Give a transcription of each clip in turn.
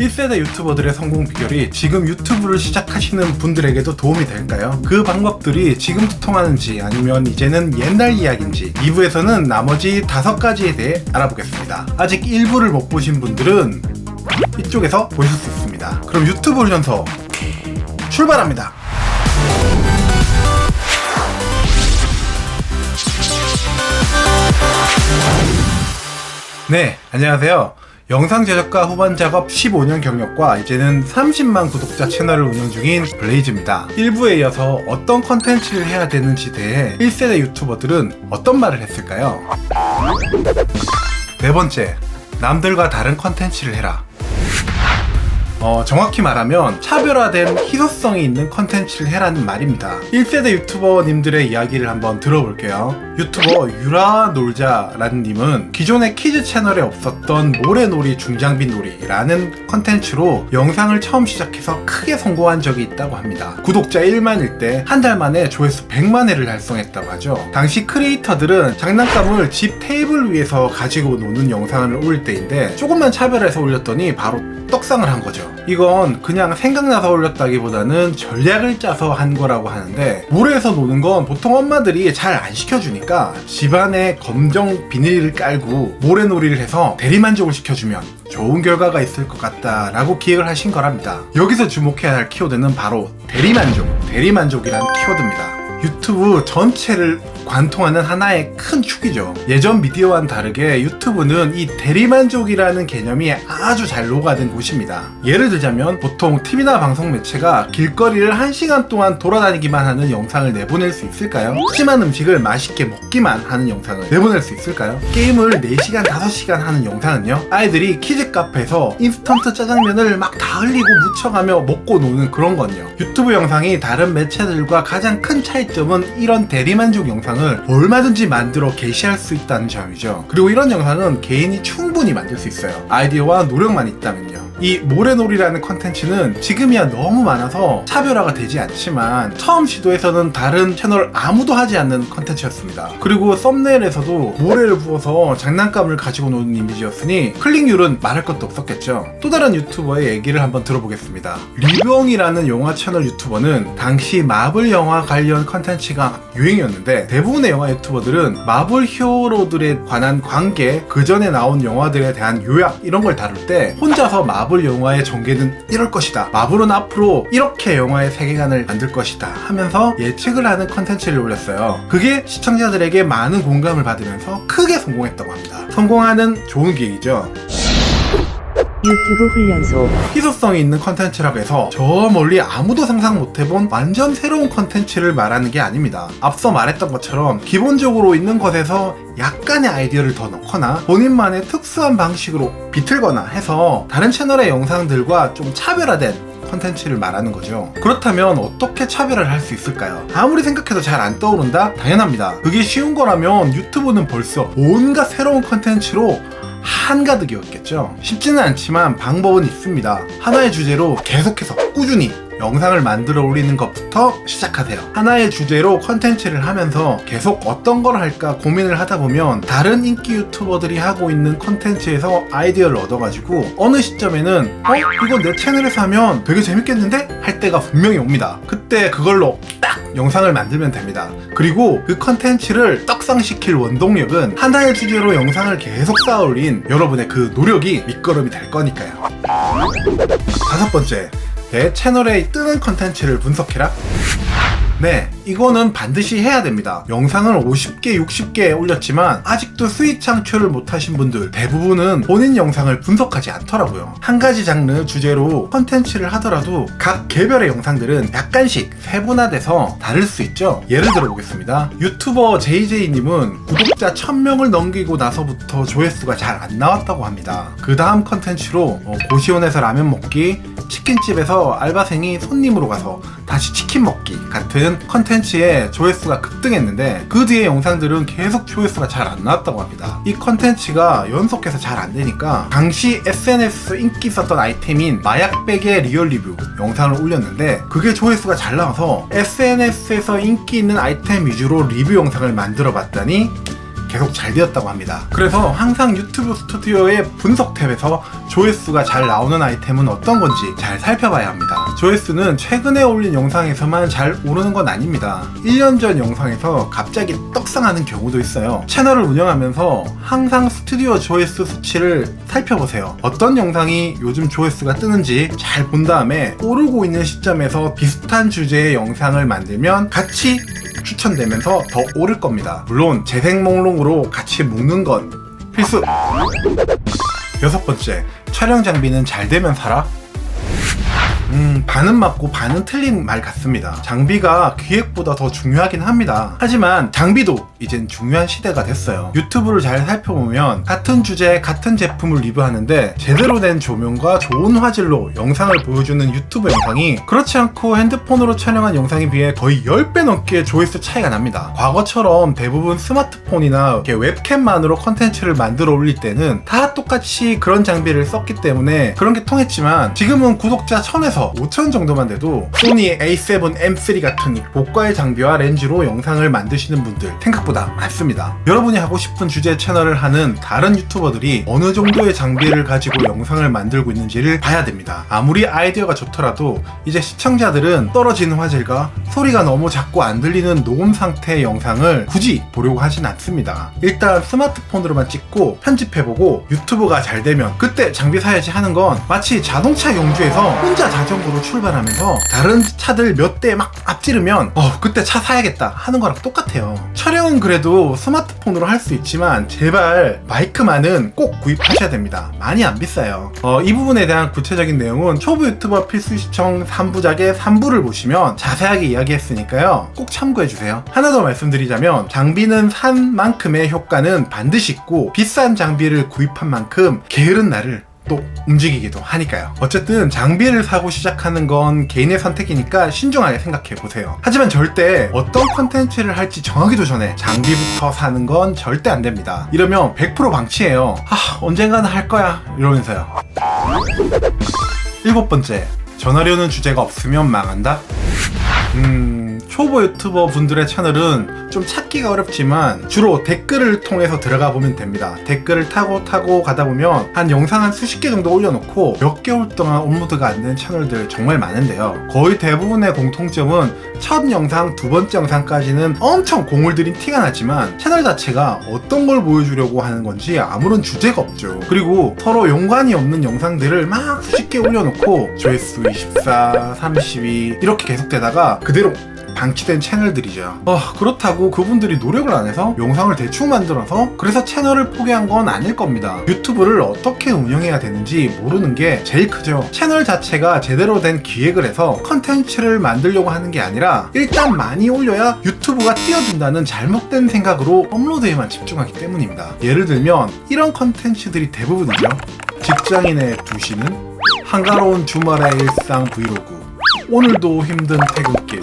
1세대 유튜버들의 성공 비결이 지금 유튜브를 시작하시는 분들에게도 도움이 될까요? 그 방법들이 지금도 통하는지 아니면 이제는 옛날 이야기인지 2부에서는 나머지 다섯 가지에 대해 알아보겠습니다. 아직 1부를 못 보신 분들은 이쪽에서 보실 수 있습니다. 그럼 유튜브 훈련소 출발합니다. 네, 안녕하세요. 영상 제작과 후반 작업 15년 경력과 이제는 30만 구독자 채널을 운영 중인 블레이즈입니다. 1부에 이어서 어떤 컨텐츠를 해야 되는지 대해 1세대 유튜버들은 어떤 말을 했을까요? 네 번째, 남들과 다른 컨텐츠를 해라. 어, 정확히 말하면 차별화된 희소성이 있는 컨텐츠를 해라는 말입니다. 1세대 유튜버님들의 이야기를 한번 들어볼게요. 유튜버 유라놀자라는 님은 기존의 키즈 채널에 없었던 모래놀이 중장비놀이라는 컨텐츠로 영상을 처음 시작해서 크게 성공한 적이 있다고 합니다. 구독자 1만일 때 한 달 만에 조회수 100만 회를 달성했다고 하죠. 당시 크리에이터들은 장난감을 집 테이블 위에서 가지고 노는 영상을 올릴 때인데 조금만 차별해서 올렸더니 바로 떡상을 한 거죠. 이건 그냥 생각나서 올렸다기보다는 전략을 짜서 한 거라고 하는데 모래에서 노는 건 보통 엄마들이 잘 안 시켜주니까 집안에 검정 비닐을 깔고 모래놀이를 해서 대리만족을 시켜주면 좋은 결과가 있을 것 같다라고 기획을 하신 거랍니다. 여기서 주목해야 할 키워드는 바로 대리만족, 대리만족이라는 키워드입니다. 유튜브 전체를 관통하는 하나의 큰 축이죠. 예전 미디어와는 다르게 유튜브는 이 대리만족이라는 개념이 아주 잘 녹아든 곳입니다. 예를 들자면 보통 TV나 방송 매체가 길거리를 1시간 동안 돌아다니기만 하는 영상을 내보낼 수 있을까요? 푸짐한 음식을 맛있게 먹기만 하는 영상을 내보낼 수 있을까요? 게임을 4시간, 5시간 하는 영상은요? 아이들이 키즈 카페에서 인스턴트 짜장면을 막 다 흘리고 묻혀가며 먹고 노는 그런 건요. 유튜브 영상이 다른 매체들과 가장 큰 차이점 은 이런 대리만족 영상을 얼마든지 만들어 게시할 수 있다는 점이죠. 그리고 이런 영상은 개인이 충분히 만들 수 있어요. 아이디어와 노력만 있다면요. 이 모래놀이라는 컨텐츠는 지금이야 너무 많아서 차별화가 되지 않지만 처음 시도에서는 다른 채널 아무도 하지 않는 컨텐츠였습니다. 그리고 썸네일에서도 모래를 부어서 장난감을 가지고 노는 이미지였으니 클릭률은 말할 것도 없었겠죠. 또 다른 유튜버의 얘기를 한번 들어보겠습니다. 리병이라는 영화 채널 유튜버는 당시 마블 영화 관련 컨텐츠가 유행이었는데 대부분의 영화 유튜버들은 마블 히어로들에 관한 관계, 그 전에 나온 영화들에 대한 요약 이런 걸 다룰 때 혼자서 마블 영화의 전개는 이럴 것이다. 마블은 앞으로 이렇게 영화의 세계관을 만들 것이다 하면서 예측을 하는 컨텐츠를 올렸어요. 그게 시청자들에게 많은 공감을 받으면서 크게 성공했다고 합니다. 성공하는 좋은 기획이죠. 유튜브 훈련소 희소성이 있는 컨텐츠라고 해서 저 멀리 아무도 상상 못해본 완전 새로운 컨텐츠를 말하는 게 아닙니다. 앞서 말했던 것처럼 기본적으로 있는 것에서 약간의 아이디어를 더 넣거나 본인만의 특수한 방식으로 비틀거나 해서 다른 채널의 영상들과 좀 차별화된 컨텐츠를 말하는 거죠. 그렇다면 어떻게 차별을 할 수 있을까요? 아무리 생각해도 잘 안 떠오른다? 당연합니다. 그게 쉬운 거라면 유튜브는 벌써 온갖 새로운 컨텐츠로 한가득이었겠죠. 쉽지는 않지만 방법은 있습니다. 하나의 주제로 계속해서 꾸준히 영상을 만들어 올리는 것부터 시작하세요. 하나의 주제로 컨텐츠를 하면서 계속 어떤 걸 할까 고민을 하다 보면 다른 인기 유튜버들이 하고 있는 컨텐츠에서 아이디어를 얻어가지고 어느 시점에는 어? 이거 내 채널에서 하면 되게 재밌겠는데? 할 때가 분명히 옵니다. 그때 그걸로 딱 영상을 만들면 됩니다. 그리고 그 컨텐츠를 떡상시킬 원동력은 하나의 주제로 영상을 계속 쌓아올린 여러분의 그 노력이 밑거름이 될 거니까요. 다섯 번째, 내 채널에 뜨는 컨텐츠를 분석해라. 네, 이거는 반드시 해야 됩니다. 영상을 50개, 60개 올렸지만 아직도 수익 창출을 못하신 분들 대부분은 본인 영상을 분석하지 않더라고요. 한 가지 장르 주제로 컨텐츠를 하더라도 각 개별의 영상들은 약간씩 세분화돼서 다를 수 있죠. 예를 들어 보겠습니다. 유튜버 JJ님은 구독자 1000명을 넘기고 나서부터 조회수가 잘 안 나왔다고 합니다. 그 다음 컨텐츠로 어, 고시원에서 라면 먹기, 치킨집에서 알바생이 손님으로 가서 다시 치킨 먹기 같은 컨텐츠 에 조회수가 급등했는데 그 뒤에 영상들은 계속 조회수가 잘 안 나왔다고 합니다. 이 컨텐츠가 연속해서 잘 안 되니까 당시 SNS 인기 있었던 아이템인 마약백의 리얼 리뷰 영상을 올렸는데 그게 조회수가 잘 나와서 SNS에서 인기 있는 아이템 위주로 리뷰 영상을 만들어 봤더니 계속 잘 되었다고 합니다. 그래서 항상 유튜브 스튜디오의 분석 탭에서 조회수가 잘 나오는 아이템은 어떤 건지 잘 살펴봐야 합니다. 조회수는 최근에 올린 영상에서만 잘 오르는 건 아닙니다. 1년 전 영상에서 갑자기 떡상하는 경우도 있어요. 채널을 운영하면서 항상 스튜디오 조회수 수치를 살펴보세요. 어떤 영상이 요즘 조회수가 뜨는지 잘 본 다음에 오르고 있는 시점에서 비슷한 주제의 영상을 만들면 같이 추천되면서 더 오를 겁니다. 물론 재생 목록으로 같이 묶는 건 필수! 여섯 번째, 촬영 장비는 잘 되면 사라? 음, 반은 맞고 반은 틀린 말 같습니다. 장비가 기획보다 더 중요하긴 합니다. 하지만 장비도 이젠 중요한 시대가 됐어요. 유튜브를 잘 살펴보면 같은 주제에 같은 제품을 리뷰하는데 제대로 된 조명과 좋은 화질로 영상을 보여주는 유튜브 영상이 그렇지 않고 핸드폰으로 촬영한 영상에 비해 거의 10배 넘게 조회수 차이가 납니다. 과거처럼 대부분 스마트폰이나 웹캠만으로 컨텐츠를 만들어 올릴 때는 다 똑같이 그런 장비를 썼기 때문에 그런 게 통했지만 지금은 구독자 1000에서 5000 정도만 돼도 소니 A7 M3 같은 고가의 장비와 렌즈로 영상을 만드시는 분들 생각보다 많습니다. 여러분이 하고 싶은 주제 채널을 하는 다른 유튜버들이 어느 정도의 장비를 가지고 영상을 만들고 있는지를 봐야 됩니다. 아무리 아이디어가 좋더라도 이제 시청자들은 떨어지는 화질과 소리가 너무 작고 안 들리는 녹음 상태의 영상을 굳이 보려고 하진 않습니다. 일단 스마트폰으로만 찍고 편집해보고 유튜브가 잘 되면 그때 장비 사야지 하는 건 마치 자동차 경주에서 혼자 자전 거로 출발하면서 다른 차들 몇 대 막 앞지르면 어 그때 차 사야겠다 하는 거랑 똑같아요. 촬영은 그래도 스마트폰으로 할 수 있지만 제발 마이크만은 꼭 구입하셔야 됩니다. 많이 안 비싸요. 어, 이 부분에 대한 구체적인 내용은 초보 유튜버 필수 시청 3부작의 3부를 보시면 자세하게 이야기했으니까요. 꼭 참고해주세요. 하나 더 말씀드리자면 장비는 산 만큼의 효과는 반드시 있고 비싼 장비를 구입한 만큼 게으른 날을 또 움직이기도 하니까요. 어쨌든 장비를 사고 시작하는 건 개인의 선택이니까 신중하게 생각해 보세요. 하지만 절대 어떤 컨텐츠를 할지 정하기도 전에 장비부터 사는 건 절대 안 됩니다. 이러면 100% 방치해요. 아, 언젠가는 할 거야. 이러면서요. 일곱 번째, 전하려는 주제가 없으면 망한다? 음, 초보 유튜버 분들의 채널은 좀 찾기가 어렵지만 주로 댓글을 통해서 들어가 보면 됩니다. 댓글을 타고 타고 가다 보면 한 영상 한 수십 개 정도 올려놓고 몇 개월 동안 업로드가 안 된 채널들 정말 많은데요. 거의 대부분의 공통점은 첫 영상, 두 번째 영상까지는 엄청 공을 들인 티가 나지만 채널 자체가 어떤 걸 보여주려고 하는 건지 아무런 주제가 없죠. 그리고 서로 연관이 없는 영상들을 막 수십 개 올려놓고 조회수 24, 32 이렇게 계속되다가 그대로 방치된 채널들이죠. 어, 그렇다고 그분들이 노력을 안 해서 영상을 대충 만들어서 그래서 채널을 포기한 건 아닐 겁니다. 유튜브를 어떻게 운영해야 되는지 모르는 게 제일 크죠. 채널 자체가 제대로 된 기획을 해서 컨텐츠를 만들려고 하는 게 아니라 일단 많이 올려야 유튜브가 뛰어든다는 잘못된 생각으로 업로드에만 집중하기 때문입니다. 예를 들면 이런 컨텐츠들이 대부분이죠. 직장인의 두시는 한가로운 주말의 일상 브이로그 오늘도 힘든 퇴근길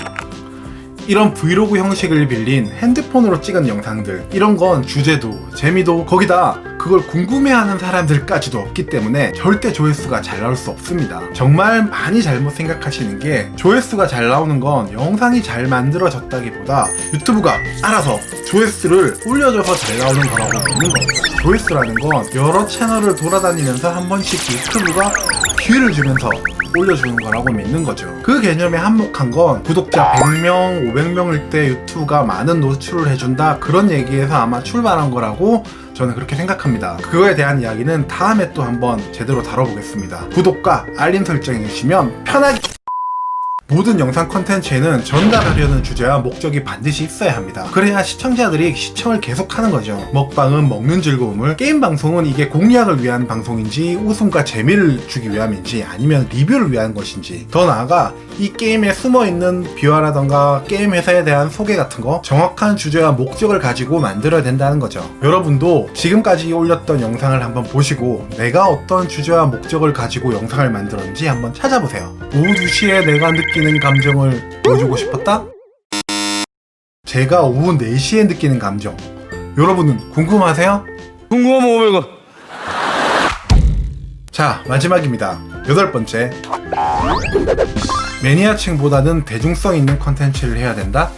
이런 브이로그 형식을 빌린 핸드폰으로 찍은 영상들 이런 건 주제도 재미도 거기다. 그걸 궁금해하는 사람들까지도 없기 때문에 절대 조회수가 잘 나올 수 없습니다. 정말 많이 잘못 생각하시는 게 조회수가 잘 나오는 건 영상이 잘 만들어졌다기보다 유튜브가 알아서 조회수를 올려줘서 잘 나오는 거라고 믿는 겁니다. 조회수라는 건 여러 채널을 돌아다니면서 한 번씩 유튜브가 기회를 주면서 올려주는 거라고 믿는 거죠. 그 개념에 한몫한 건 구독자 100명, 500명일 때 유튜브가 많은 노출을 해준다 그런 얘기에서 아마 출발한 거라고 저는 그렇게 생각합니다. 그거에 대한 이야기는 다음에 또 한번 제대로 다뤄보겠습니다. 구독과 알림 설정 해주시면 편하게 모든 영상 컨텐츠에는 전달하려는 주제와 목적이 반드시 있어야 합니다. 그래야 시청자들이 시청을 계속하는 거죠. 먹방은 먹는 즐거움을, 게임 방송은 이게 공략을 위한 방송인지 웃음과 재미를 주기 위함인지 아니면 리뷰를 위한 것인지 더 나아가 이 게임에 숨어 있는 비화라던가 게임 회사에 대한 소개 같은 거 정확한 주제와 목적을 가지고 만들어야 된다는 거죠. 여러분도 지금까지 올렸던 영상을 한번 보시고 내가 어떤 주제와 목적을 가지고 영상을 만들었는지 한번 찾아보세요. 오후 2시에 내가 느 끼는 감정을 보여주고 싶었다? 제가 오후 4시에 느끼는 감정. 여러분은 궁금하세요? 궁금하면 오메가 자, 마지막입니다. 여덟 번째. 매니아층보다는 대중성 있는 컨텐츠를 해야 된다?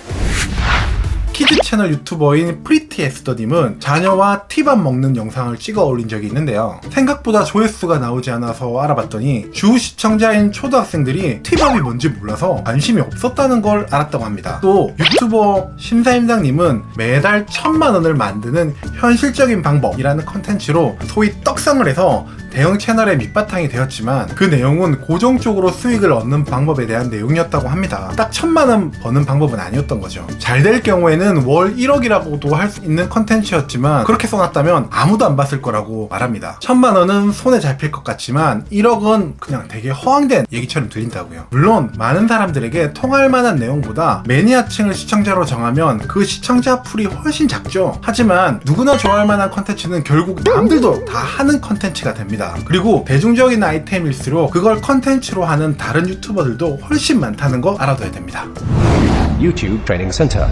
키즈 채널 유튜버인 프리티 에스더님은 자녀와 티밥 먹는 영상을 찍어 올린 적이 있는데요. 생각보다 조회수가 나오지 않아서 알아봤더니 주 시청자인 초등학생들이 티밥이 뭔지 몰라서 관심이 없었다는 걸 알았다고 합니다. 또 유튜버 심사임당님은 매달 천만 원을 만드는 현실적인 방법이라는 컨텐츠로 소위 떡상을 해서 대형 채널의 밑바탕이 되었지만 그 내용은 고정적으로 수익을 얻는 방법에 대한 내용이었다고 합니다. 딱 천만 원 버는 방법은 아니었던 거죠. 잘 될 경우에는 월 1억이라고도 할 수 있는 컨텐츠였지만 그렇게 써놨다면 아무도 안 봤을 거라고 말합니다. 천만 원은 손에 잡힐 것 같지만 1억은 그냥 되게 허황된 얘기처럼 들린다고요. 물론 많은 사람들에게 통할 만한 내용보다 매니아층을 시청자로 정하면 그 시청자 풀이 훨씬 작죠. 하지만 누구나 좋아할 만한 컨텐츠는 결국 남들도 다 하는 컨텐츠가 됩니다. 그리고 대중적인 아이템일수록 그걸 컨텐츠로 하는 다른 유튜버들도 훨씬 많다는 거 알아둬야 됩니다. YouTube Training Center.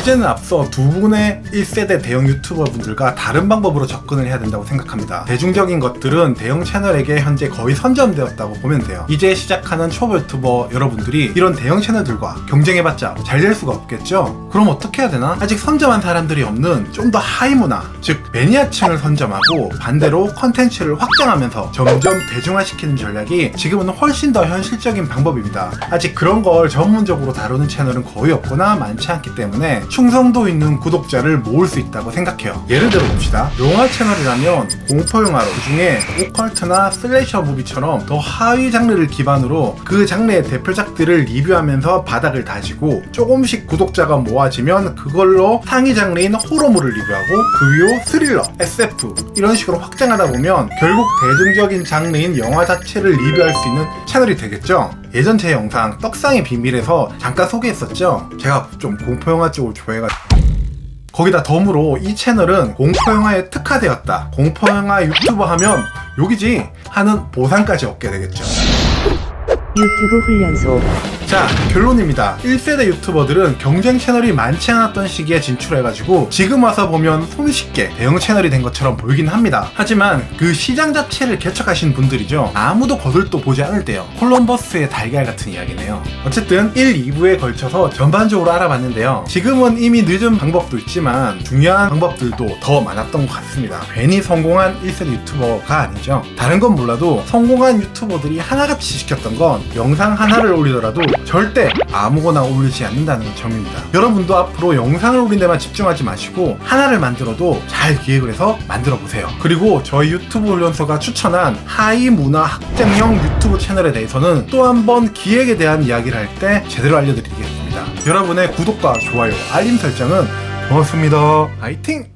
이제는 앞서 두 분의 1세대 대형 유튜버 분들과 다른 방법으로 접근을 해야 된다고 생각합니다. 대중적인 것들은 대형 채널에게 현재 거의 선점되었다고 보면 돼요. 이제 시작하는 초보 유튜버 여러분들이 이런 대형 채널들과 경쟁해봤자 잘 될 수가 없겠죠? 그럼 어떻게 해야 되나? 아직 선점한 사람들이 없는 좀 더 하이 문화, 즉 매니아층을 선점하고 반대로 컨텐츠를 확장하면서 점점 대중화시키는 전략이 지금은 훨씬 더 현실적인 방법입니다. 아직 그런 걸 전문적으로 다루는 채널은 거의 없거나 많지 않기 때문에 충성도 있는 구독자를 모을 수 있다고 생각해요. 예를 들어 봅시다. 영화 채널이라면 공포 영화로 그중에 오컬트나 슬래셔 무비처럼 더 하위 장르를 기반으로 그 장르의 대표작들을 리뷰하면서 바닥을 다지고 조금씩 구독자가 모아지면 그걸로 상위 장르인 호러물을 리뷰하고 그 위로 스릴러, SF 이런 식으로 확장하다 보면 결국 대중적인 장르인 영화 자체를 리뷰할 수 있는 채널이 되겠죠. 예전 제 영상 떡상의 비밀에서 잠깐 소개했었죠. 제가 좀 공포영화 쪽을 좋아해가지고 거기다 덤으로 이 채널은 공포영화에 특화되었다. 공포영화 유튜버 하면 여기지 하는 보상까지 얻게 되겠죠. 유튜브 훈련소 자, 결론입니다. 1세대 유튜버들은 경쟁 채널이 많지 않았던 시기에 진출해가지고 지금 와서 보면 손쉽게 대형 채널이 된 것처럼 보이긴 합니다. 하지만 그 시장 자체를 개척하신 분들이죠. 아무도 거들떠 보지 않을 때요. 콜럼버스의 달걀 같은 이야기네요. 어쨌든 1, 2부에 걸쳐서 전반적으로 알아봤는데요. 지금은 이미 늦은 방법도 있지만 중요한 방법들도 더 많았던 것 같습니다. 괜히 성공한 1세대 유튜버가 아니죠. 다른 건 몰라도 성공한 유튜버들이 하나같이 시켰던 건 영상 하나를 올리더라도 절대 아무거나 올리지 않는다는 점입니다. 여러분도 앞으로 영상을 올린 데만 집중하지 마시고 하나를 만들어도 잘 기획을 해서 만들어 보세요. 그리고 저희 유튜브 훈련소가 추천한 하이 문화 학장형 유튜브 채널에 대해서는 또 한번 기획에 대한 이야기를 할 때 제대로 알려드리겠습니다. 여러분의 구독과 좋아요, 알림 설정은 고맙습니다. 화이팅!